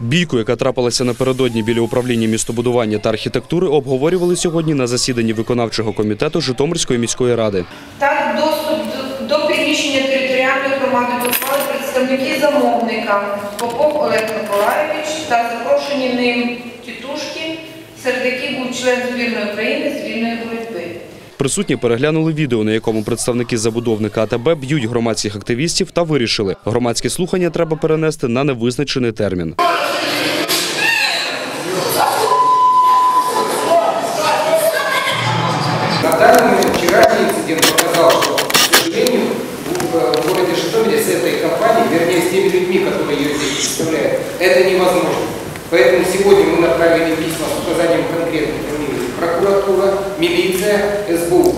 Бійку, яка трапилася напередодні біля управління містобудування та архітектури, обговорювали сьогодні на засіданні виконавчого комітету Житомирської міської ради. Так, доступ до, приміщення територіальної громади дозвали представники замовника Попов Олег Миколаєвич та запрошені ним тітушки, серед яких був член збірної України з. Присутні переглянули відео, на якому представники забудовника АТБ б'ють громадських активістів та вирішили, громадські слухання треба перенести на невизначений термін. На данный момент вчерашний инцидент показал, что, к сожалению, в э, в городе Житомире с этой компанией, вернее, с теми людьми, которые ее здесь представляют, это невозможно. Поэтому сегодня мы направили письма с указанием конкретных фамилий. Прокуратура, милиция, СБУ.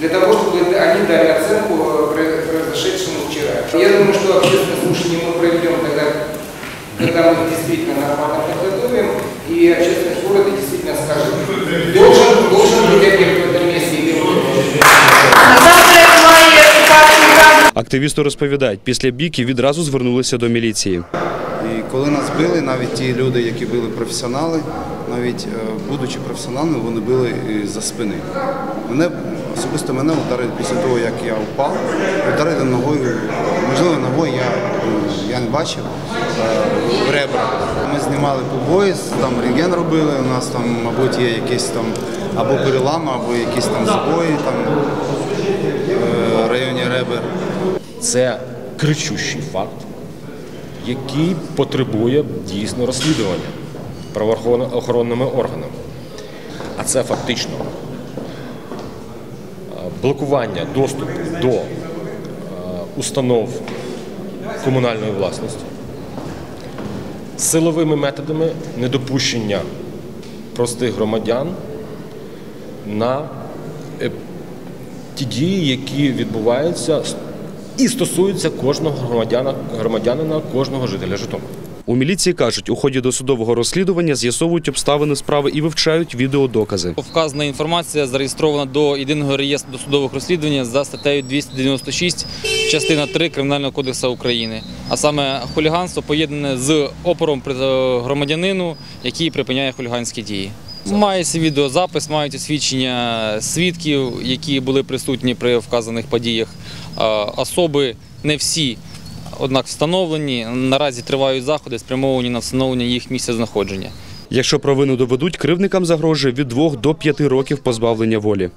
Для того, чтобы они дали оценку э, про- произошедшему вчера. Я думаю, что общественное слушание мы проведем тогда, когда мы действительно нормально подготовим, и общественность города действительно скажет, должен, должен быть объект в этом месте или нет. На завтра як має шукати указу Активісти розповідають, після бійки відразу звернулися до міліції. І коли нас били, навіть ті люди, які були професіонали, навіть е, будучи професіоналами, вони били за спини. Мене особисто мене ударили після того, як я впав, ударили ногою, можливо, ногою я, я не бачив е, в ребра. Ми знімали побої, там рентген робили. У нас там, мабуть, є якісь там або перелами, або якісь там збої там е, в районі ребер. Це кричущий факт, який потребує дійсно розслідування правоохоронними органами. А це фактично е, блокування доступу до е, установ комунальної власності, силовими методами недопущення простих громадян на е, ті дії, які відбуваються і стосуються кожного громадяна, громадянина, кожного жителя Житомира. У міліції кажуть, у ході досудового розслідування з'ясовують обставини справи і вивчають відеодокази. Вказана інформація зареєстрована до єдиного реєстру досудових розслідувань за статтею 296, частина 3 Кримінального кодексу України. А саме хуліганство поєднане з опором при е, громадянину, який припиняє хуліганські дії. Мається відеозапис, мають свідчення свідків, які були присутні при вказаних подіях. Особи не всі, однак встановлені. Наразі тривають заходи, спрямовані на встановлення їх місця знаходження. Якщо провину доведуть, кривникам загрожує від 2 до 5 років позбавлення волі.